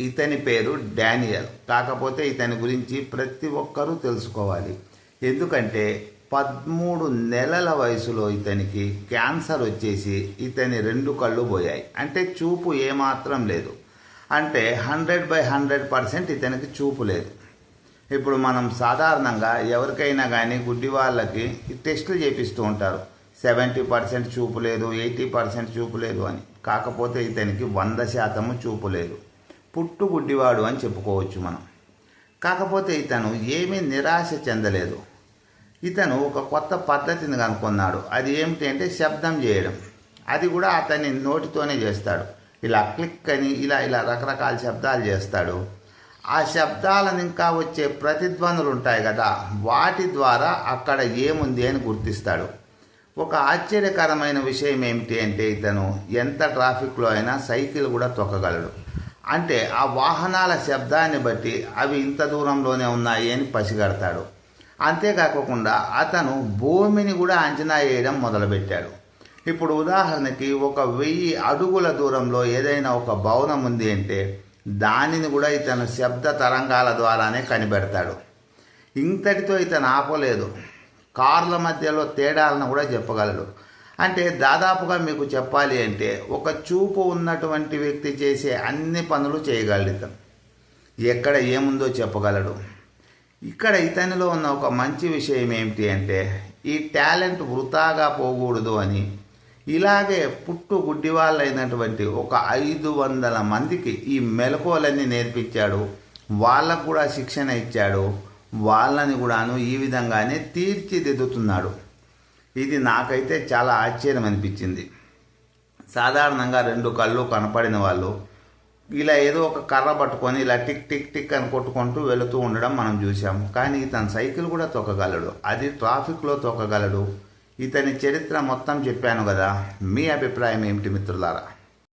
ఇతని పేరు డానియల్. కాకపోతే ఇతని గురించి ప్రతి ఒక్కరూ తెలుసుకోవాలి. ఎందుకంటే పదమూడు నెలల వయసులో ఇతనికి క్యాన్సర్ వచ్చేసి ఇతని రెండు కళ్ళు పోయాయి. అంటే చూపు ఏమాత్రం లేదు. అంటే హండ్రెడ్ బై హండ్రెడ్ పర్సెంట్ ఇతనికి చూపు లేదు. ఇప్పుడు మనం సాధారణంగా ఎవరికైనా కానీ గుడ్డి వాళ్ళకి టెస్టులు చేపిస్తూ ఉంటారు. సెవెంటీ పర్సెంట్ చూపు లేదు ఎయిటీ పర్సెంట్ చూపు లేదు అని. కాకపోతే ఇతనికి వంద శాతము చూపు లేదు. పుట్టు గుడ్డివాడు అని చెప్పుకోవచ్చు మనం. కాకపోతే ఇతను ఏమీ నిరాశ చెందలేదు. ఇతను ఒక కొత్త పద్ధతిని కనుక్కున్నాడు. అది ఏమిటి అంటే శబ్దం చేయడం. అది కూడా అతని నోటితోనే చేస్తాడు. ఇలా క్లిక్ అని ఇలా ఇలా రకరకాల శబ్దాలు చేస్తాడు. ఆ శబ్దాలను ఇంకా వచ్చే ప్రతిధ్వనులు ఉంటాయి కదా వాటి ద్వారా అక్కడ ఏముంది అని గుర్తిస్తాడు. ఒక ఆశ్చర్యకరమైన విషయం ఏమిటి అంటే ఇతను ఎంత ట్రాఫిక్లో అయినా సైకిల్ కూడా తొక్కగలడు. అంటే ఆ వాహనాల శబ్దాన్ని బట్టి అవి ఇంత దూరంలోనే ఉన్నాయి అని పసిగడతాడు. అంతేకాకుండా అతను భూమిని కూడా అంచనా వేయడం మొదలుపెట్టాడు. ఇప్పుడు ఉదాహరణకి ఒక వెయ్యి అడుగుల దూరంలో ఏదైనా ఒక భవనం ఉంది అంటే దానిని కూడా ఇతను శబ్ద తరంగాల ద్వారానే కనిపెడతాడు. ఇంతటితో ఇతను ఆపలేదు. కార్ల మధ్యలో తేడాలను కూడా చెప్పగలడు. అంటే దాదాపుగా మీకు చెప్పాలి అంటే ఒక చూపు ఉన్నటువంటి వ్యక్తి చేసే అన్ని పనులు చేయగలుగుతాం ఎక్కడ ఏముందో చెప్పగలడు. ఇక్కడ ఇతనిలో ఉన్న ఒక మంచి విషయం ఏమిటి అంటే ఈ టాలెంట్ వృధాగా పోకూడదు అని ఇలాగే పుట్టు గుడ్డి వాళ్ళైనటువంటి ఒక ఐదు వందల మందికి ఈ మెలకువలన్నీ నేర్పించాడు. వాళ్ళకు కూడా శిక్షణ ఇచ్చాడు. వాళ్ళని కూడాను ఈ విధంగానే తీర్చిదిద్దుతున్నాడు. ఇది నాకైతే చాలా ఆశ్చర్యం అనిపించింది. సాధారణంగా రెండు కళ్ళు కనపడిన వాళ్ళు ఇలా ఏదో ఒక కర్ర పట్టుకొని ఇలా టిక్ టిక్ టిక్ అని కొట్టుకుంటూ వెళుతూ ఉండడం మనం చూసాం కానీ ఇతను సైకిల్ కూడా తొక్కగలడు. అది ట్రాఫిక్లో తొక్కగలడు. ఇతని చరిత్ర మొత్తం చెప్పాను కదా. మీ అభిప్రాయం ఏమిటి మిత్రులారా?